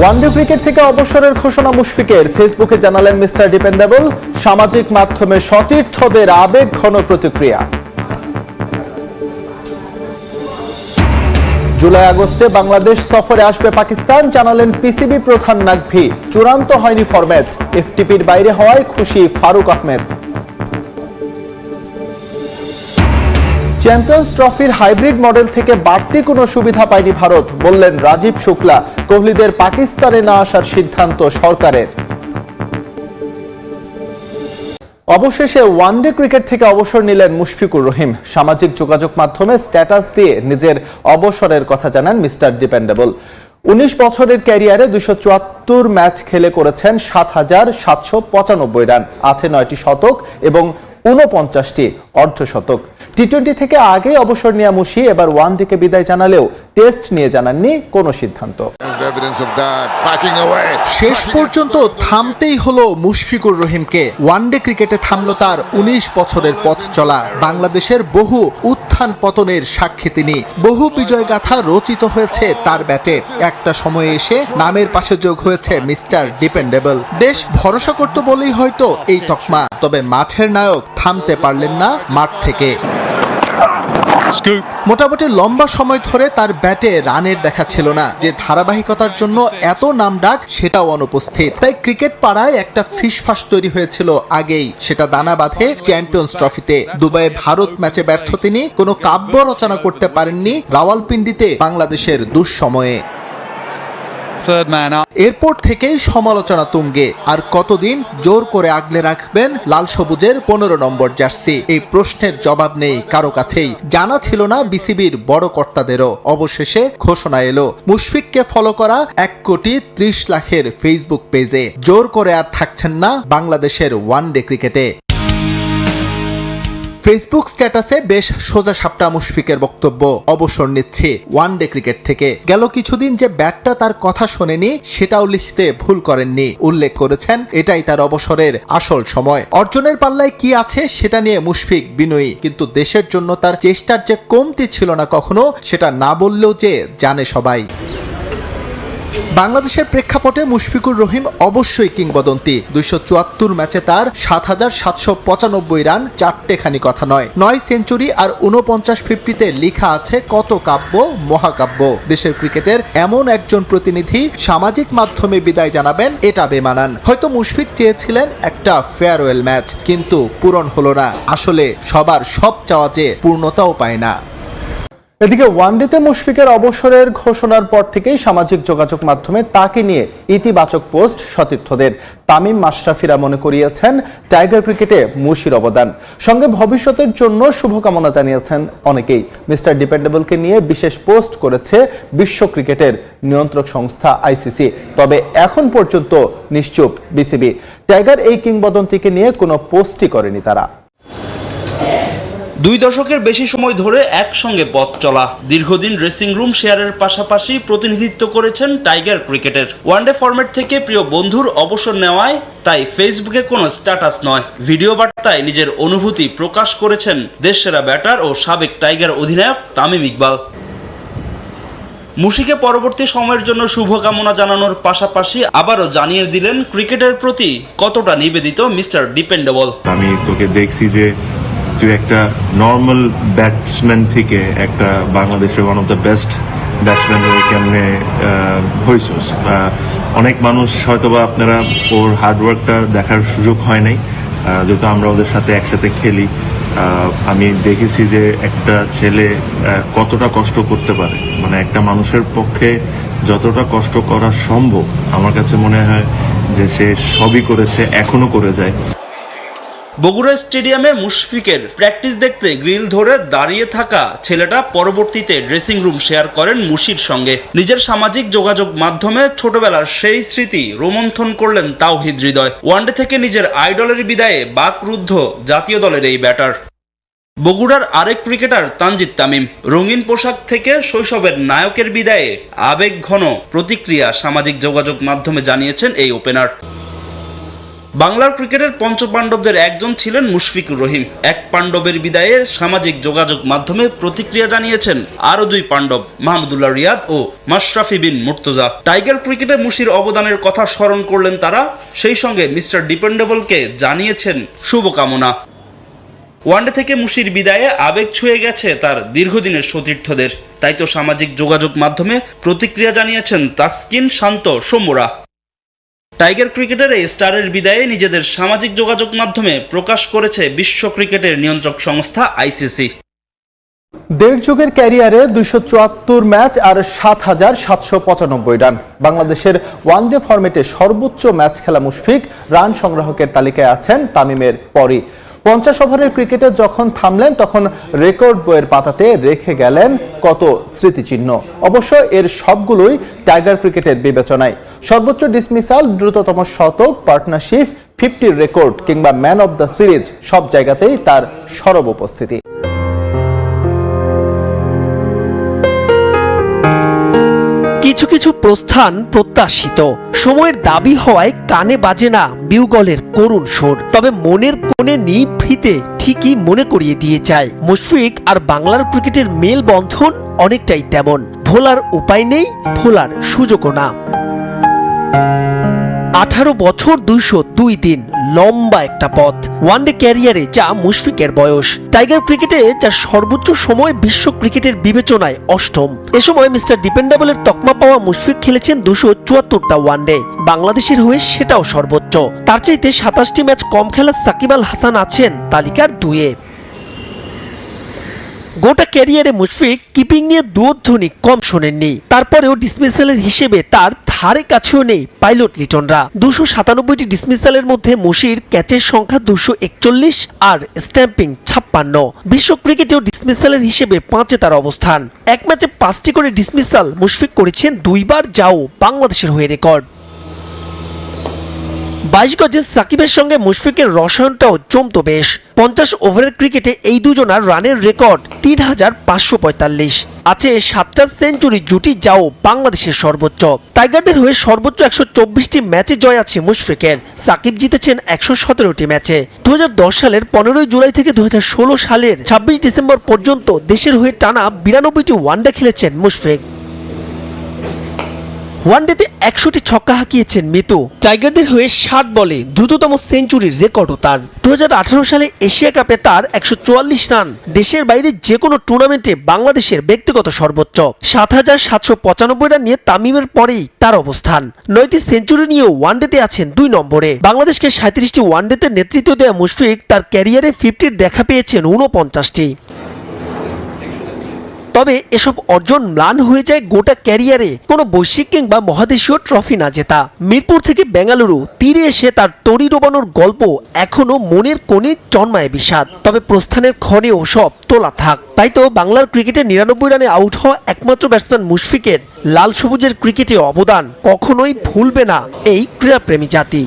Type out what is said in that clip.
One day cricket থেকে অবসরের ঘোষণা মুশফিকের। ফেসবুকে জানালেন মিস্টার ডিপেন্ডেবল। সামাজিক মাধ্যমে সতীর্থদের আবেগ ঘন প্রতিক্রিয়া। জুলাই আগস্টে বাংলাদেশ সফরে আসবে পাকিস্তান, জানালেন পিসিবি প্রধান নাকভি। চূড়ান্ত হয়নি ফরম্যাট এফটিপির বাইরে হওয়ায় খুশি ফারুক আহমেদ। চ্যাম্পিয়ন্স ট্রফির হাইব্রিড মডেল থেকে বাড়তি কোনো সুবিধা পায়নি ভারত, বললেন রাজীব শুক্লা। কোহলিদের পাকিস্তানে না আসার সিদ্ধান্ত সরকারের। অবশেষে ওয়ানডে ক্রিকেট থেকে অবসর নিলেন মুশফিকুর রহিম। সামাজিক যোগাযোগ মাধ্যমে স্ট্যাটাস দিয়ে নিজের অবসরের কথা জানান মিস্টার ডিপেন্ডেবল। উনিশ বছরের ক্যারিয়ারে দুশো চুয়াত্তর ম্যাচ খেলে করেছেন সাত হাজার সাতশো পঁচানব্বই রান। আছে নয়টি শতক এবং উনপঞ্চাশটি অর্ধশতক টি টোয়েন্টি থেকে আগেই অবসর নেওয়া মুশি এবার ওয়ান ডেকে বিদায় জানালেও টেস্ট নিয়ে জানাননি কোনো সিদ্ধান্ত. শেষ পর্যন্ত থামতেই হলো মুশফিকুর রহিমকে। ওয়ানডে ক্রিকেটে থামলো তার উনিশ বছরের পথ চলা। বাংলাদেশের বহু উত্থান পতনের সাক্ষী তিনি। বহু বিজয় গাথা রচিত হয়েছে তার ব্যাটে। একটা সময়ে এসে নামের পাশে যোগ হয়েছে মিস্টার ডিপেন্ডেবল। দেশ ভরসা করত বলেই হয়তো এই তকমা। তবে মাঠের নায়ক থামতে পারলেন না মাঠ থেকে। মোটামুটি লম্বা সময় ধরে তার ব্যাটে রানের দেখা ছিল না। যে ধারাবাহিকতার জন্য এত নাম ডাক সেটাও অনুপস্থিত। তাই ক্রিকেট পাড়ায় একটা ফিসফাস তৈরি হয়েছিল আগেই। সেটা দানা বাঁধে চ্যাম্পিয়ন্স ট্রফিতে। দুবাইয়ে ভারত ম্যাচে ব্যর্থ তিনি। কোনো কাব্য রচনা করতে পারেননি রাওয়ালপিন্ডিতে বাংলাদেশের দুঃসময়ে. এরপর থেকেই সমালোচনা তুঙ্গে। আর কতদিন জোর করে আগলে রাখবেন লাল সবুজের পনেরো নম্বর জার্সি? এই প্রশ্নের জবাব নেই কারও কাছেই। জানা ছিল না বিসিবির বড় কর্তাদেরও। অবশেষে ঘোষণা এলো, মুশফিককে ফলো করা এক কোটি ত্রিশ লাখের ফেসবুক পেজে জোর করে আর থাকছেন না বাংলাদেশের ওয়ানডে ক্রিকেটে ফেসবুক স্ট্যাটাসে বেশ সোজা সাপটা মুশফিকের বক্তব্য অবসর নিচ্ছে। ওয়ান ডে ক্রিকেট থেকে। গেল কিছুদিন যে ব্যাটটা তার কথা শোনেনি, সেটাও লিখতে ভুল করেননি। উল্লেখ করেছেন, এটাই তার অবসরের আসল সময়। অর্জনের পাল্লায় কি আছে সেটা নিয়ে মুশফিক বিনয়ী। কিন্তু দেশের জন্য তার চেষ্টার যে কমতি ছিল না কখনো, সেটা না বললেও যে জানে সবাই। বাংলাদেশের প্রেক্ষাপটে মুশফিকুর রহিম অবশ্যই কিংবদন্তি। দুইশো চুয়াত্তর ম্যাচে তার সাত হাজার সাতশো পঁচানব্বই রান, চারটেখানি কথা নয়। নয় সেঞ্চুরি আর উনপঞ্চাশ ফিফটিতে লেখা আছে কত কাব্য, মহাকাব্য। দেশের ক্রিকেটের এমন একজন প্রতিনিধি সামাজিক মাধ্যমে বিদায় জানাবেন, এটা বেমানান। হয়তো মুশফিক চেয়েছিলেন একটা ফেয়ারওয়েল ম্যাচ কিন্তু পূরণ হলো না। আসলে সবার সব চাওয়া যে পূর্ণতাও পায় না। এদিকে ওয়ানডেতে মুশফিকের অবসরের ঘোষণার পর থেকেই সামাজিক যোগাযোগ মাধ্যমে তাকে নিয়ে ইতিবাচক পোস্ট সতীর্থদের। তামিম মাশরাফিরা মনে করিয়েছেন, টাইগার ক্রিকেটে মুশির অবদান। সঙ্গে ভবিষ্যতের জন্য শুভকামনা জানিয়েছেন অনেকেই। মিস্টার ডিপেন্ডেবলকে নিয়ে বিশেষ পোস্ট করেছে বিশ্ব ক্রিকেটের নিয়ন্ত্রক সংস্থা আইসিসি। তবে এখন পর্যন্ত নিশ্চুপ বিসিবি। টাইগার এই কিংবদন্তিকে নিয়ে কোনো পোস্টই করেনি তারা। দুই দশকের বেশি সময় ধরে একসঙ্গে পথ চলা। দীর্ঘদিন ড্রেসিং রুম শেয়ারের পাশাপাশি প্রতিনিধিত্ব করেছেন টাইগার ক্রিকেটের ওয়ানডে ফরম্যাট থেকে প্রিয় বন্ধুর অবসর নেওয়ায় তাই ফেসবুকে কোনো স্ট্যাটাস নয়। ভিডিও বার্তায় নিজের অনুভূতি প্রকাশ করেছেন দেশসেরা ব্যাটার ও সাবেক টাইগার অধিনায়ক তামিম ইকবাল। মুশিকে পরবর্তী সময়ের জন্য শুভকামনা জানানোর পাশাপাশি আবারও জানিয়ে দিলেন ক্রিকেটের প্রতি কতটা নিবেদিত মিস্টার ডিপেন্ডেবল আমি তোকে দেখছি যে তুই একটা নর্মাল ব্যাটসম্যান থেকে একটা বাংলাদেশের one of the best batsman হয়ে কেমনে হয়েছিস অনেক মানুষ হয়তোবা আপনারা ওর হার্ডওয়ার্কটা দেখার সুযোগ হয় নাই। যেহেতু আমরা ওদের সাথে একসাথে খেলি আমি দেখেছি যে একটা ছেলে কতটা কষ্ট করতে পারে। মানে একটা মানুষের পক্ষে যতটা কষ্ট করা সম্ভব, আমার কাছে মনে হয় যে সে সবই করেছে, এখনও করে যায়। বগুড়া স্টেডিয়ামে মুশফিকের প্র্যাকটিস দেখতে গ্রিল ধরে দাঁড়িয়ে থাকা ছেলেটা পরবর্তীতে ড্রেসিং রুম শেয়ার করেন মুশির সঙ্গে। নিজের সামাজিক যোগাযোগ মাধ্যমে ছোটবেলার সেই স্মৃতি রোমন্থন করলেন তাওহিদ হৃদয়। ওয়ানডে থেকে নিজের আইডলের বিদায়ে বাকরুদ্ধ জাতীয় দলের এই ব্যাটার। বগুড়ার আরেক ক্রিকেটার তানজিদ তামিম। রঙিন পোশাক থেকে শৈশবের নায়কের বিদায়ে আবেগ ঘন প্রতিক্রিয়া সামাজিক যোগাযোগ মাধ্যমে জানিয়েছেন এই ওপেনার। বাংলার ক্রিকেটের পঞ্চপাণ্ডবদের একজন ছিলেন মুশফিকুর রহিম। এক পাণ্ডবের বিদায়ে সামাজিক যোগাযোগ মাধ্যমে প্রতিক্রিয়া জানিয়েছেন আরও দুই পাণ্ডব, মাহমুদুল্লাহ রিয়াদ ও মাশরাফি বিন মুর্তজা। টাইগার ক্রিকেটে মুশির অবদানের কথা স্মরণ করলেন তারা। সেই সঙ্গে মিস্টার ডিপেন্ডেবলকে জানিয়েছেন শুভকামনা। ওয়ানডে থেকে মুশির বিদায়ে আবেগ ছুঁয়ে গেছে তার দীর্ঘদিনের সতীর্থদের। তাই তো সামাজিক যোগাযোগ মাধ্যমে প্রতিক্রিয়া জানিয়েছেন তাসকিন শান্ত সৌম্যরা টাইগার ক্রিকেটারে স্টারের বিদায়ে নিজেদের সামাজিক যোগাযোগ মাধ্যমে প্রকাশ করেছে বিশ্ব ক্রিকেটের নিয়ন্ত্রক সংস্থা আইসিসি। দেড় যুগের ক্যারিয়ারে দুইশো চুয়াত্তর ম্যাচ আর সাত হাজার সাতশো পঁচানব্বই রান। বাংলাদেশের ওয়ানডে ফরম্যাটে সর্বোচ্চ ম্যাচ খেলা মুশফিক রান সংগ্রাহকের তালিকায় আছেন তামিমের পরই পঞ্চাশ ওভারের ক্রিকেটে যখন থামলেন, তখন রেকর্ড বইয়ের পাতাতে রেখে গেলেন কত স্মৃতিচিহ্ন। অবশ্য এর সবগুলোই টাইগার ক্রিকেটের বিবেচনায়। সর্বোচ্চ ডিসমিসাল দ্রুততম শতক পার্টনারশিপ ফিফটির রেকর্ড কিংবা ম্যান অব দ্য সিরিজ সব জায়গাতেই তার সরব উপস্থিতি। কিছু কিছু প্রস্থান প্রত্যাশিত। সময়ের দাবি হওয়ায় কানে বাজে না বিউগলের করুণ সুর। তবে মনের কোণে নিভৃতে ঠিকই মনে করিয়ে দিয়ে যায়। মুশফিক আর বাংলার ক্রিকেটের মেল বন্ধন অনেকটাই তেমন। ভোলার উপায় নেই, ভোলার সুযোগও না। আঠারো বছর দুইশো দুই দিন লম্বা একটা পথ। ওয়ানডে ক্যারিয়ারে যা মুশফিকের বয়স। টাইগার ক্রিকেটে যার সর্বোচ্চ সময় বিশ্ব ক্রিকেটের বিবেচনায় অষ্টম। এ সময় মিস্টার ডিপেন্ডেবলের তকমা পাওয়া মুশফিক খেলেছেন দুশো চুয়াত্তরটা ওয়ানডে বাংলাদেশের হয়ে সেটাও সর্বোচ্চ। তার চাইতে সাতাশটি ম্যাচ কম খেলা সাকিব আল হাসান আছেন তালিকার দুয়ে গোটা ক্যারিয়ারে মুশফিক কিপিং নিয়ে দুধ্বনি কম শোনেননি। তারপরেও ডিসমিসালের হিসেবে তার ধারে কাছেও নেই পাইলট লিটনরা। দুশো সাতানব্বইটি ডিসমিসালের মধ্যে মুশির ক্যাচের সংখ্যা দুশো একচল্লিশ আর স্ট্যাম্পিং ছাপ্পান্ন। বিশ্ব ক্রিকেটেও ডিসমিসালের হিসেবে পাঁচে তার অবস্থান। এক ম্যাচে পাঁচটি করে ডিসমিসাল মুশফিক করেছেন দুইবার, যাও বাংলাদেশের হয়ে রেকর্ড। বাইশ গজে সাকিবের সঙ্গে মুশফিকের রসায়নটাও জমতো বেশ। পঞ্চাশ ওভারের ক্রিকেটে এই দুজনার রানের রেকর্ড তিন হাজার পাঁচশো পঁয়তাল্লিশ। আছে সাতটা সেঞ্চুরি জুটি, যাও বাংলাদেশের সর্বোচ্চ। টাইগারদের হয়ে সর্বোচ্চ একশো চব্বিশটি ম্যাচে জয় আছে মুশফিকের। সাকিব জিতেছেন একশো সতেরোটি ম্যাচে। দু হাজার দশ সালের পনেরোই জুলাই থেকে দু হাজার ষোলো সালের ছাব্বিশ ডিসেম্বর পর্যন্ত দেশের হয়ে টানা বিরানব্বইটি ওয়ানডে খেলেছেন মুশফিক। ওয়ানডেতে একশোটি ছক্কা হাঁকিয়েছেন মিতু। টাইগারদের হয়ে ষাট বলে দ্রুততম সেঞ্চুরির রেকর্ডও তার। দু হাজার আঠারো সালে এশিয়া কাপে তার একশো চুয়াল্লিশ রান। দেশের বাইরে যে কোনো টুর্নামেন্টে বাংলাদেশের ব্যক্তিগত সর্বোচ্চ। সাত হাজার সাতশো পঁচানব্বই রান নিয়ে তামিমের পরেই তার অবস্থান। নয়টি সেঞ্চুরি নিয়েও ওয়ানডেতে আছেন দুই নম্বরে। বাংলাদেশকে সাঁত্রিশটি ওয়ানডেতে নেতৃত্ব দেয়া মুশফিক তার ক্যারিয়ারে ফিফটির দেখা পেয়েছেন ঊনপঞ্চাশটি। তবে এসব অর্জন ম্লান হয়ে যায় গোটা ক্যারিয়ারে। কোনো বৈশ্বিক কিংবা মহাদেশীয় ট্রফি না জেতা। মিরপুর থেকে বেঙ্গালুরু, তীরে এসে তার তরি ডোবানোর গল্প এখনও মনের কোণে জন্মায় বিষাদ। তবে প্রস্থানের ক্ষণেও সব তোলা থাক। তাই তো বাংলার ক্রিকেটে নিরানব্বই রানে আউট হওয়া একমাত্র ব্যাটসম্যান মুশফিকের লাল সবুজের ক্রিকেটে অবদান কখনোই ভুলবে না এই ক্রীড়াপ্রেমী জাতি।